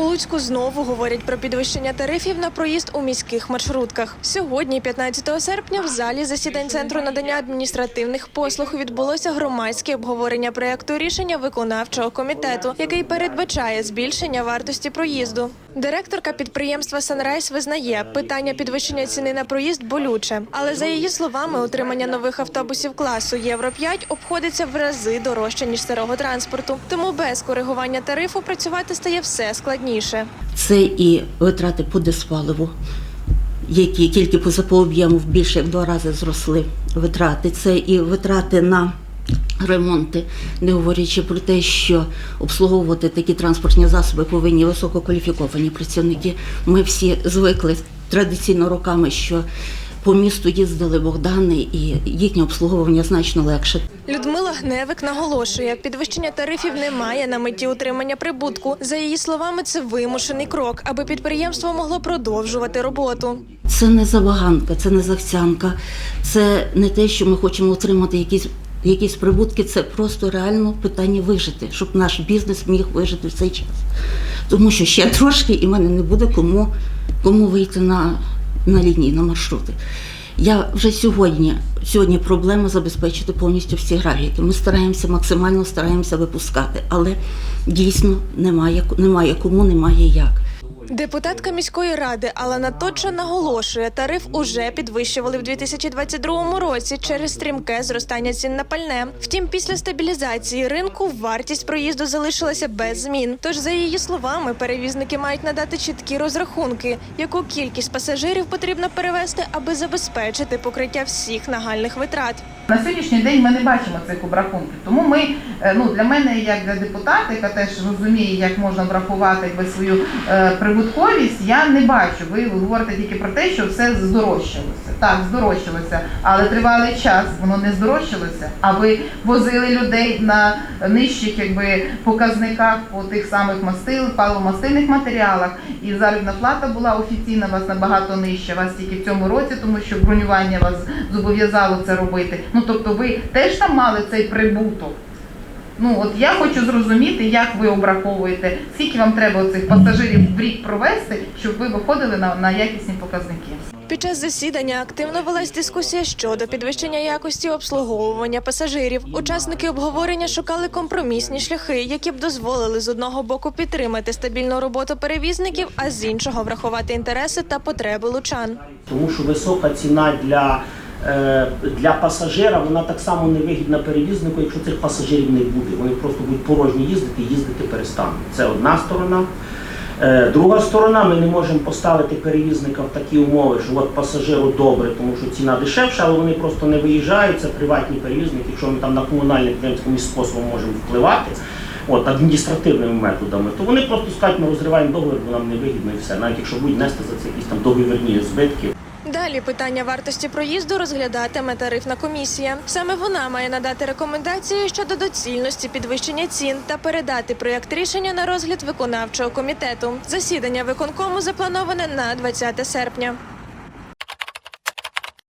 У Луцьку знову говорять про підвищення тарифів на проїзд у міських маршрутках. Сьогодні, 15 серпня, в залі засідань центру надання адміністративних послуг відбулося громадське обговорення проекту рішення виконавчого комітету, який передбачає збільшення вартості проїзду. Директорка підприємства Санрайс визнає, питання підвищення ціни на проїзд болюче, але за її словами, утримання нових автобусів класу Євро 5 обходиться в рази дорожче ніж старого транспорту. Тому без коригування тарифу працювати стає все складніше. Це і витрати по диспаливу, які тільки по по об'єму більше в два рази зросли витрати. Це і витрати на ремонти, не говорячи про те, що обслуговувати такі транспортні засоби повинні висококваліфіковані працівники. Ми всі звикли традиційно роками, що по місту їздили Богдани, і їхнє обслуговування значно легше. Людмила Гневик наголошує, підвищення тарифів не має на меті утримання прибутку. За її словами, це вимушений крок, аби підприємство могло продовжувати роботу. Це не забаганка, це не захцянка, це не те, що ми хочемо отримати якісь. Якісь прибутки це просто реально питання вижити, щоб наш бізнес міг вижити в цей час. Тому що ще трошки і в мене не буде кому, кому вийти на, на лінії, на маршрути. Я вже сьогодні, сьогодні проблема забезпечити повністю всі графіки. Ми стараємося максимально стараємося випускати, але дійсно немає, немає кому, немає як. Депутатка міської ради Алана Точа наголошує, тариф уже підвищували в 2022 році через стрімке зростання цін на пальне. Втім, після стабілізації ринку вартість проїзду залишилася без змін. Тож, за її словами, перевізники мають надати чіткі розрахунки, яку кількість пасажирів потрібно перевезти, аби забезпечити покриття всіх нагальних витрат. На сьогоднішній день ми не бачимо цих обрахунків. Тому ми, е, ну для мене, як для депутата, яка теж розуміє, як можна врахувати якби, свою е, прибутковість, я не бачу. Ви говорите тільки про те, що все здорожчалося. Так, здорожчалося, але тривалий час воно не здорожчалося. А ви возили людей на нижчих якби, показниках по тих самих мастил, паливомастильних матеріалах. І заробітна плата була офіційна вас набагато нижча. Вас тільки в цьому році, тому що бронювання вас зобов'язало це робити. Ну тобто ви теж там мали цей прибуток. Ну от я хочу зрозуміти, як ви обраховуєте, скільки вам треба цих пасажирів в рік провести, щоб ви виходили на, на якісні показники. Під час засідання активно велась дискусія щодо підвищення якості обслуговування пасажирів. Учасники обговорення шукали компромісні шляхи, які б дозволили з одного боку підтримати стабільну роботу перевізників, а з іншого врахувати інтереси та потреби лучан. Тому що висока ціна для, для пасажира вона так само невигідна перевізнику, якщо цих пасажирів не буде. Вони просто будуть порожні їздити, їздити перестануть. Це одна сторона. Е, Друга сторона, ми не можемо поставити перевізника в такі умови, що от пасажиру добре, тому що ціна дешевша, але вони просто не виїжджають. Це приватні перевізники. Якщо ми там на комунальний підприємському способом можемо впливати, от адміністративними методами, то вони просто скажуть, ми розриваємо договір, бо нам не вигідно і все, навіть якщо будуть нести за це якісь там договірні збитки. Далі питання вартості проїзду розглядатиме тарифна комісія. Саме вона має надати рекомендації щодо доцільності підвищення цін та передати проєкт рішення на розгляд виконавчого комітету. Засідання виконкому заплановане на 20 серпня.